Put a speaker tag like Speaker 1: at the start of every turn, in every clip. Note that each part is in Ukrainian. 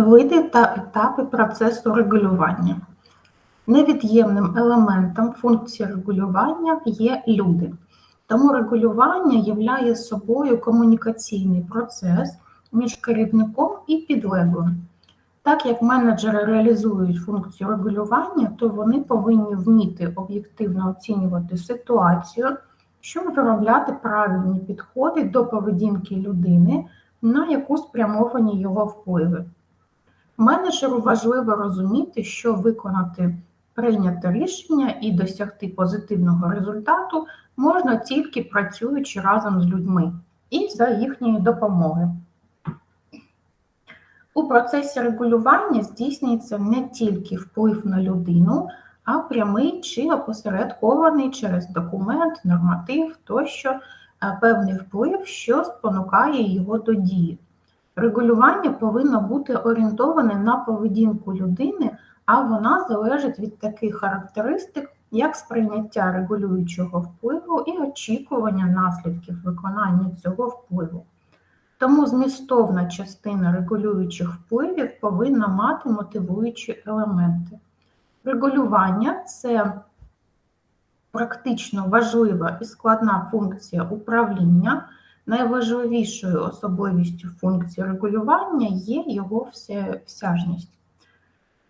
Speaker 1: Види та етапи процесу регулювання. Невід'ємним елементом функції регулювання є люди. Тому регулювання являє собою комунікаційний процес між керівником і підлеглим. Так як менеджери реалізують функцію регулювання, то вони повинні вміти об'єктивно оцінювати ситуацію, щоб виробляти правильні підходи до поведінки людини, на яку спрямовані його впливи. Менеджеру важливо розуміти, що виконати прийняте рішення і досягти позитивного результату можна тільки працюючи разом з людьми і за їхньої допомоги. У процесі регулювання здійснюється не тільки вплив на людину, а прямий чи опосередкований через документ, норматив тощо е, певний вплив, що спонукає його до дії. Регулювання повинно бути орієнтоване на поведінку людини, а вона залежить від таких характеристик, як сприйняття регулюючого впливу і очікування наслідків виконання цього впливу. Тому змістовна частина регулюючих впливів повинна мати мотивуючі елементи. Регулювання це практично важлива і складна функція управління. Найважливішою особливістю функції регулювання є його всяжність.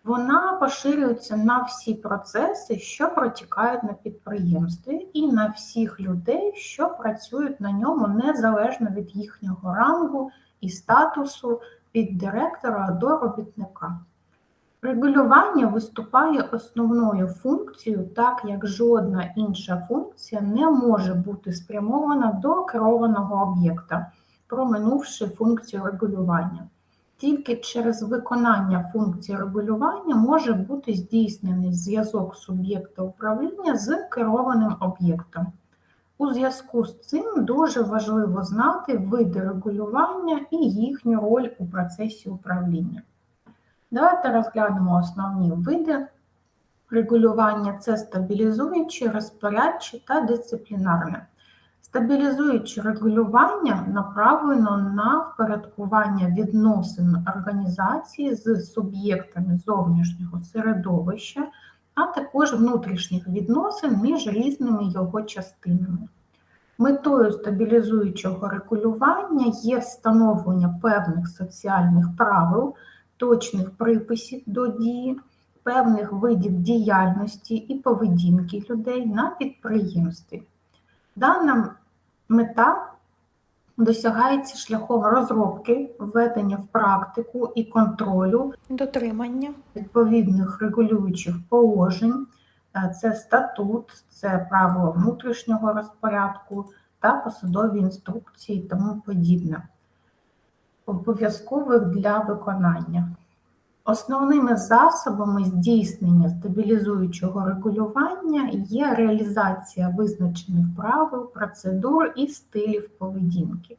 Speaker 1: Вона поширюється на всі процеси, що протікають на підприємстві, і на всіх людей, що працюють на ньому незалежно від їхнього рангу і статусу від директора до робітника. Регулювання виступає основною функцією, так як жодна інша функція не може бути спрямована до керованого об'єкта, проминувши функцію регулювання. Тільки через виконання функції регулювання може бути здійснений зв'язок суб'єкта управління з керованим об'єктом. У зв'язку з цим дуже важливо знати види регулювання і їхню роль у процесі управління. Давайте розглянемо основні види регулювання: це стабілізуючі, розпорядчі та дисциплінарне. Стабілізуюче регулювання направлено на впорядкування відносин організації з суб'єктами зовнішнього середовища, а також внутрішніх відносин між різними його частинами. Метою стабілізуючого регулювання є встановлення певних соціальних правил, точних приписів до дії, певних видів діяльності і поведінки людей на підприємстві. Дана мета досягається шляхом розробки, введення в практику і контролю
Speaker 2: дотримання.
Speaker 1: відповідних регулюючих положень, е, це статут, це право внутрішнього розпорядку та посадові інструкції і тому подібне, обов'язкових для виконання. Основними засобами здійснення стабілізуючого регулювання є реалізація визначених правил, процедур і стилів поведінки.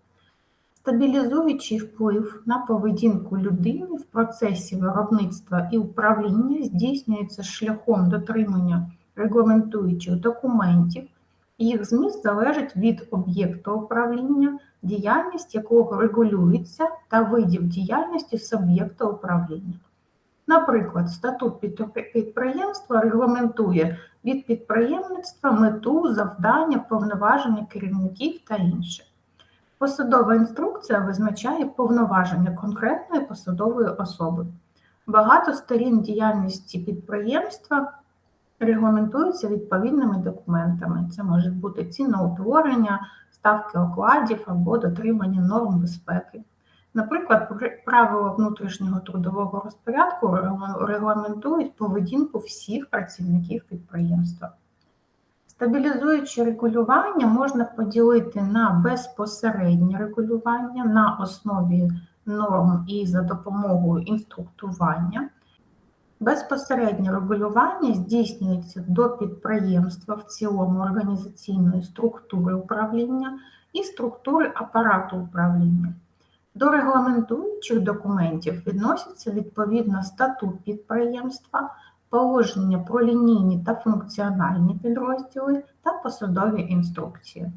Speaker 1: Стабілізуючий вплив на поведінку людини в процесі виробництва і управління здійснюється шляхом дотримання регламентуючих документів, їх зміст залежить від об'єкту управління, діяльність якого регулюється та видів діяльності суб'єкта управління. Наприклад, статут підприємства регламентує від підприємництва мету, завдання, повноваження керівників та інше. Посадова інструкція визначає повноваження конкретної посадової особи. Багато сторін діяльності підприємства регламентуються відповідними документами. Це може бути ціноутворення, ставки окладів або дотримання норм безпеки. Наприклад, правила внутрішнього трудового розпорядку регламентують поведінку всіх працівників підприємства. Стабілізуюче регулювання можна поділити на безпосереднє регулювання на основі норм і за допомогою інструктування. Безпосереднє регулювання здійснюється до підприємства в цілому організаційної структури управління і структури апарату управління. До регламентуючих документів відносяться відповідно статут підприємства, положення про лінійні та функціональні підрозділи та посадові інструкції.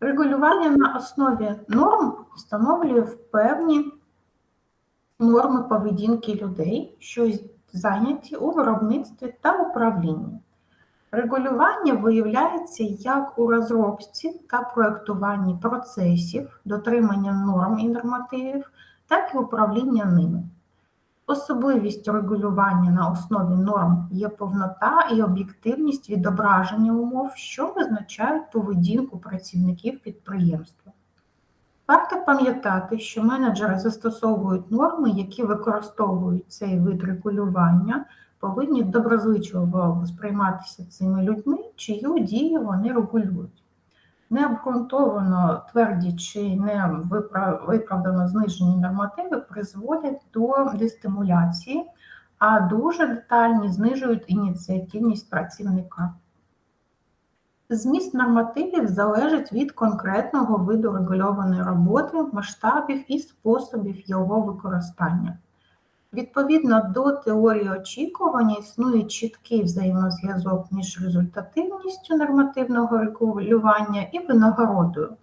Speaker 1: Регулювання на основі норм встановлює певні норми поведінки людей, що зайняті у виробництві та управлінні. Регулювання виявляється як у розробці та проєктуванні процесів, дотримання норм і нормативів, так і управління ними. Особливістю регулювання на основі норм є повнота і об'єктивність відображення умов, що визначають поведінку працівників підприємства. Варто пам'ятати, що менеджери застосовують норми, які використовують цей вид регулювання, повинні доброзичливо сприйматися цими людьми, чию дію вони регулюють. Необґрунтовано тверді чи не виправдано знижені нормативи призводять до дестимуляції, а дуже детальні знижують ініціативність працівника. Зміст нормативів залежить від конкретного виду регульованої роботи, масштабів і способів його використання. Відповідно до теорії очікування існує чіткий взаємозв'язок між результативністю нормативного регулювання і винагородою.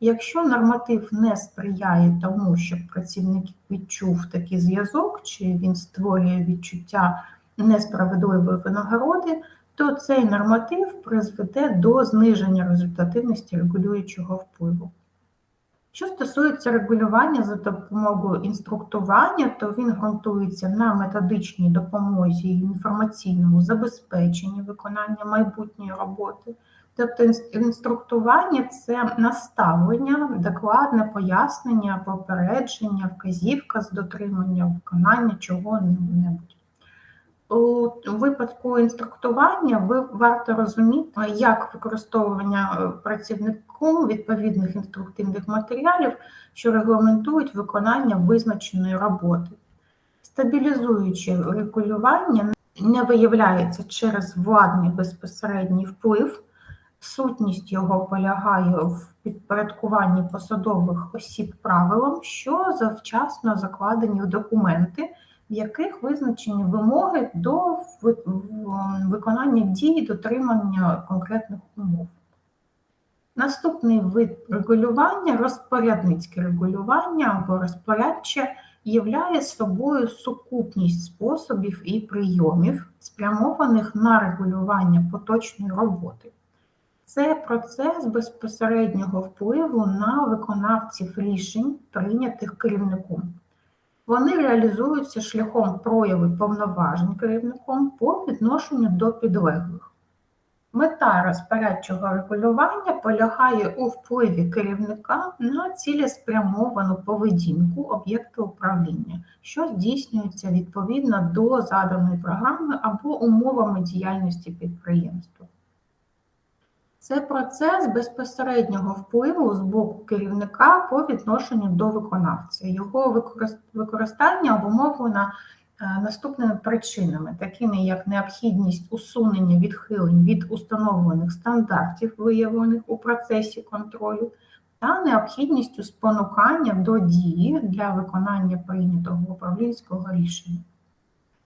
Speaker 1: Якщо норматив не сприяє тому, щоб працівник відчув такий зв'язок, чи він створює відчуття несправедливої винагороди, то цей норматив призведе до зниження результативності регулюючого впливу. Що стосується регулювання за допомогою інструктування, то він ґрунтується на методичній допомозі і інформаційному забезпеченні виконання майбутньої роботи. Тобто інструктування це наставлення, докладне пояснення, попередження, вказівка з дотримання виконання чого-небудь. У випадку інструктування ви варто розуміти, як використовування е, працівником відповідних інструктивних матеріалів, що регламентують виконання визначеної роботи. Стабілізуюче регулювання не виявляється через владний безпосередній вплив, сутність його полягає в підпорядкуванні посадових осіб правилам, що завчасно закладені в документи в яких визначені вимоги до виконання дій дотримання конкретних умов. Наступний вид регулювання розпорядницьке регулювання або розпорядче являє собою сукупність способів і прийомів, спрямованих на регулювання поточної роботи. Це процес безпосереднього впливу на виконавців рішень, прийнятих керівником. Вони реалізуються шляхом прояву повноважень керівником по відношенню до підлеглих. Мета розпорядчого регулювання полягає у впливі керівника на цілеспрямовану поведінку об'єкту управління, що здійснюється відповідно до заданої програми або умовами діяльності підприємства. Це процес безпосереднього впливу з боку керівника по відношенню до виконавця. Його використання обумовлено е, наступними причинами, такими як необхідність усунення відхилень від установлених стандартів, виявлених у процесі контролю, та необхідністю спонукання до дії для виконання прийнятого управлінського рішення.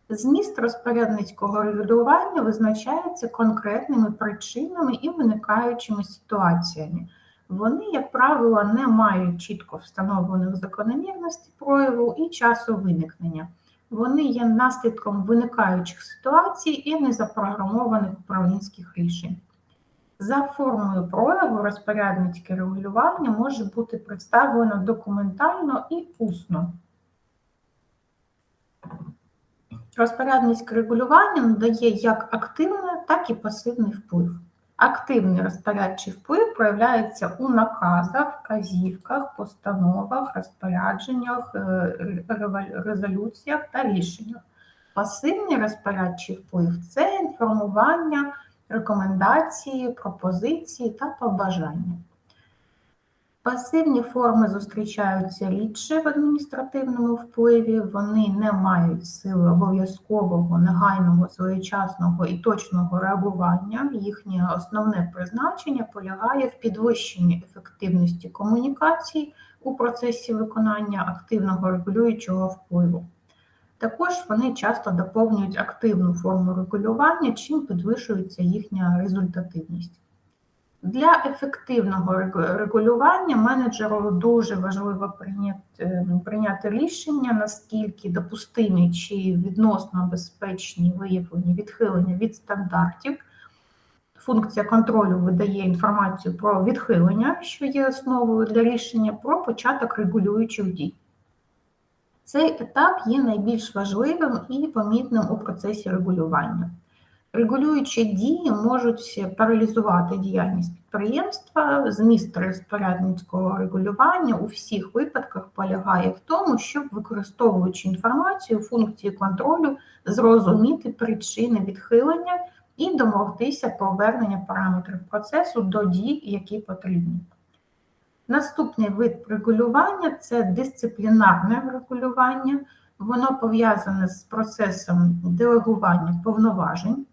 Speaker 1: Зміст розпорядницького регулювання визначається конкретними причинами і виникаючими ситуаціями. Вони, як правило, не мають чітко встановлених закономірностей прояву і часу виникнення. Вони є наслідком виникаючих ситуацій і незапрограмованих управлінських рішень. За формою прояву розпорядницьке регулювання може бути представлено документально і усно. Розпорядницьке регулювання надає як активний, так і пасивний вплив. Активний розпорядчий вплив проявляється у наказах, вказівках, постановах, розпорядженнях, е, резолюціях та рішеннях. Пасивний розпорядчий вплив це інформування, рекомендації, пропозиції та побажання. Пасивні форми зустрічаються рідше в адміністративному впливі, вони не мають сили обов'язкового, негайного, своєчасного і точного реагування. Їхнє основне призначення полягає в підвищенні ефективності комунікацій у процесі виконання активного регулюючого впливу. Також вони часто доповнюють активну форму регулювання, чим підвищується їхня результативність. Для ефективного регулювання менеджеру дуже важливо прийняти, е, прийняти рішення, наскільки допустимі чи відносно безпечні виявлені відхилення від стандартів. Функція контролю видає інформацію про відхилення, що є основою для рішення про початок регулюючих дій. Цей етап є найбільш важливим і помітним у процесі регулювання. Регулюючі дії можуть паралізувати діяльність підприємства. Зміст розпорядницького регулювання у всіх випадках полягає в тому, щоб, використовуючи інформацію функції контролю, зрозуміти причини відхилення і домогтися повернення параметрів процесу до дій, які потрібні. Наступний вид регулювання це дисциплінарне регулювання. Воно пов'язане з процесом делегування повноважень.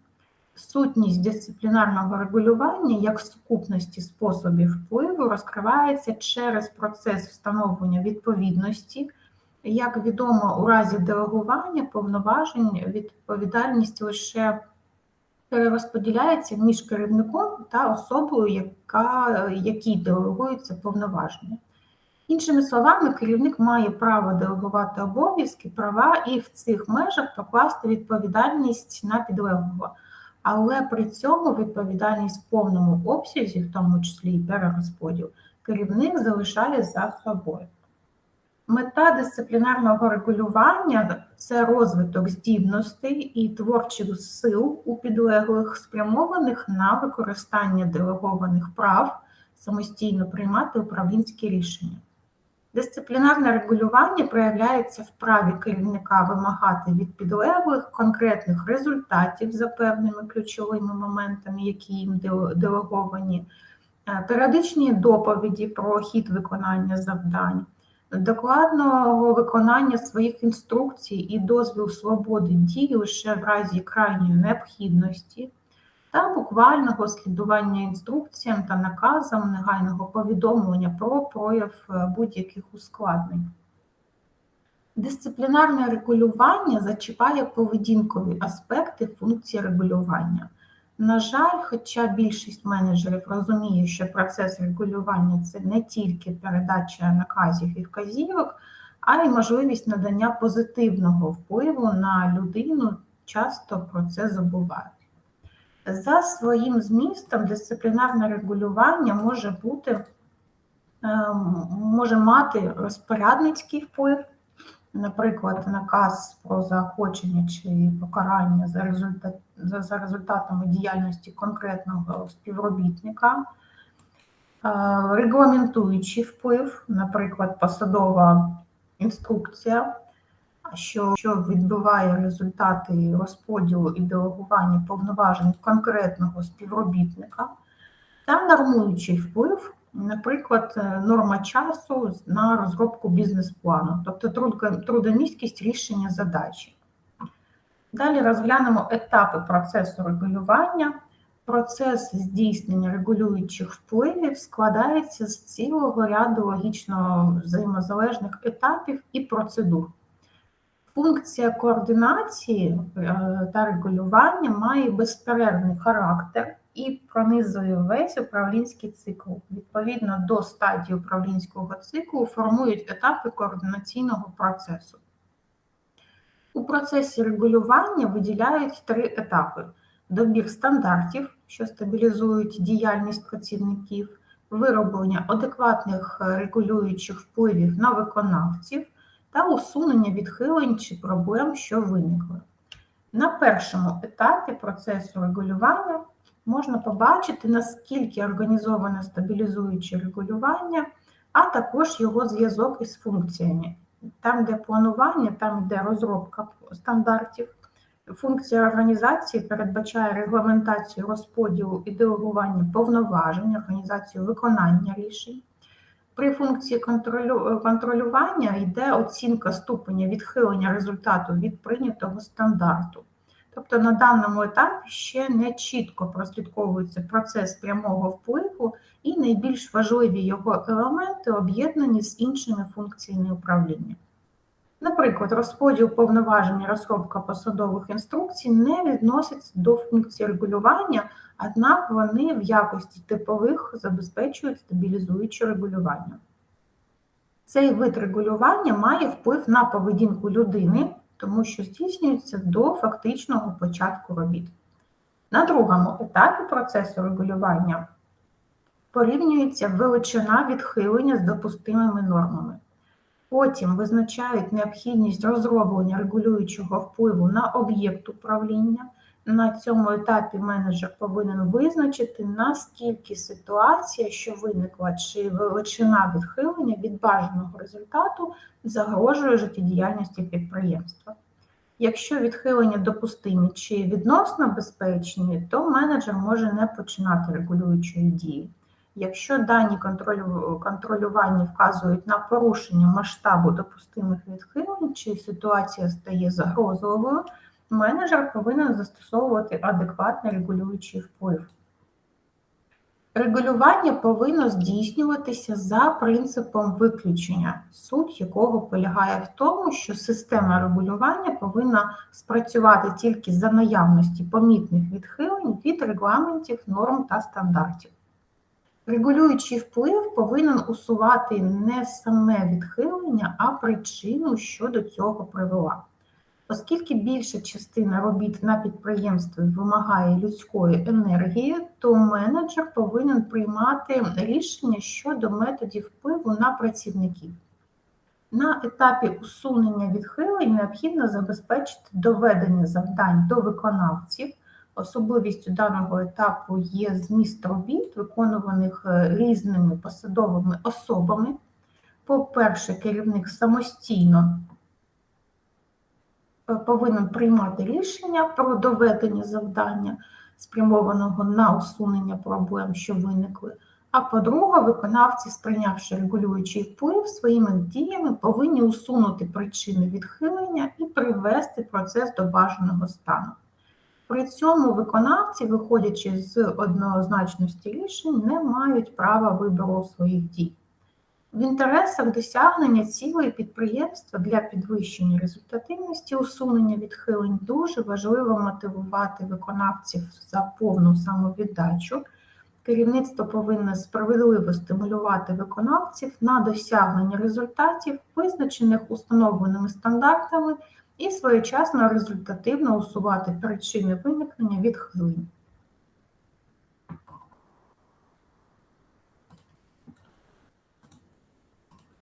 Speaker 1: Сутність дисциплінарного регулювання як сукупності способів впливу розкривається через процес встановлення відповідності. Як відомо, у разі делегування повноважень відповідальність лише перерозподіляється між керівником та особою, яка, якій делегуються повноваження. Іншими словами, керівник має право делегувати обов'язки, права і в цих межах покласти відповідальність на підлеглого, але при цьому відповідальність в повному обсязі, в тому числі і перерозподіл, керівник залишає за собою. Мета дисциплінарного регулювання це розвиток здібностей і творчих сил у підлеглих, спрямованих на використання делегованих прав, самостійно приймати управлінські рішення. Дисциплінарне регулювання проявляється в праві керівника вимагати від підлеглих конкретних результатів за певними ключовими моментами, які їм делеговані, е, періодичні доповіді про хід виконання завдань докладного виконання своїх інструкцій і дозвіл свободи дії лише в разі крайньої необхідності та буквального слідування інструкціям та наказам негайного повідомлення про прояв е, будь-яких ускладнень. Дисциплінарне регулювання зачіпає поведінкові аспекти функції регулювання. На жаль, хоча більшість менеджерів розуміє, що процес регулювання це не тільки передача наказів і вказівок, а й можливість надання позитивного впливу на людину, часто про це забувають. За своїм змістом, дисциплінарне регулювання може бути, ем, може мати розпорядницький вплив, наприклад, наказ про заохочення чи покарання за результат, за, за результатами діяльності конкретного співробітника, регламентуючий вплив, наприклад, посадова інструкція, що що відбиває результати розподілу і делегування повноважень конкретного співробітника, та нормуючий вплив наприклад, е, норма часу на розробку бізнес-плану, тобто трудомісткість рішення задачі. Далі розглянемо етапи процесу регулювання. Процес здійснення регулюючих впливів складається з цілого ряду логічно взаємозалежних етапів і процедур. Функція координації е, та регулювання має безперервний характер і пронизує весь управлінський цикл. Відповідно до стадії управлінського циклу формують етапи координаційного процесу. У процесі регулювання виділяють три етапи: добір стандартів, що стабілізують діяльність працівників, вироблення адекватних регулюючих впливів на виконавців та усунення відхилень чи проблем, що виникли. На першому етапі процесу регулювання можна побачити, наскільки організоване стабілізуюче регулювання, а також його зв'язок із функціями. Там, де планування, там де розробка стандартів. Функція організації передбачає регламентацію розподілу і делегування повноважень, організацію виконання рішень. При функції контролю, контролювання йде оцінка ступеня відхилення результату від прийнятого стандарту. Тобто на даному етапі ще не чітко прослідковується процес прямого впливу і найбільш важливі його елементи об'єднані з іншими функціями управління. Наприклад, розподіл повноважень розробка посадових інструкцій не відноситься до функцій регулювання, однак вони в якості типових забезпечують стабілізуюче регулювання. Цей вид регулювання має вплив на поведінку людини, тому що здійснюється до фактичного початку робіт. На другому етапі процесу регулювання порівнюється величина відхилення з допустимими нормами. Потім визначають необхідність розроблення регулюючого впливу на об'єкт управління. На цьому етапі менеджер повинен визначити, наскільки ситуація, що виникла, чи величина відхилення від бажаного результату загрожує життєдіяльності підприємства. Якщо відхилення допустимі чи відносно безпечні, то менеджер може не починати регулюючої дії. Якщо дані контролю- контролювання вказують на порушення масштабу допустимих відхилень, чи ситуація стає загрозливою, менеджер повинен застосовувати адекватний регулюючий вплив. Регулювання повинно здійснюватися за принципом виключення, суть якого полягає в тому, що система регулювання повинна спрацювати тільки за наявності помітних відхилень від регламентів, норм та стандартів. Регулюючий вплив повинен усувати не саме відхилення, а причину, що до цього привела. Оскільки більша частина робіт на підприємстві вимагає людської енергії, то менеджер повинен приймати рішення щодо методів впливу на працівників. На етапі усунення відхилень необхідно забезпечити доведення завдань до виконавців. Особливістю даного етапу є зміст робіт, виконуваних е, різними посадовими особами. По-перше, керівник самостійно е, повинен приймати рішення про доведення завдання, спрямованого на усунення проблем, що виникли. А по-друге, виконавці, сприйнявши регулюючий вплив, своїми діями повинні усунути причини відхилення і привести процес до бажаного стану. При цьому виконавці, виходячи з однозначності рішень, не мають права вибору своїх дій. В інтересах досягнення цілої підприємства для підвищення результативності усунення відхилень дуже важливо мотивувати виконавців за повну самовіддачу. Керівництво повинно справедливо стимулювати виконавців на досягнення результатів, визначених установленими стандартами і своєчасно результативно усувати причини виникнення відхилень.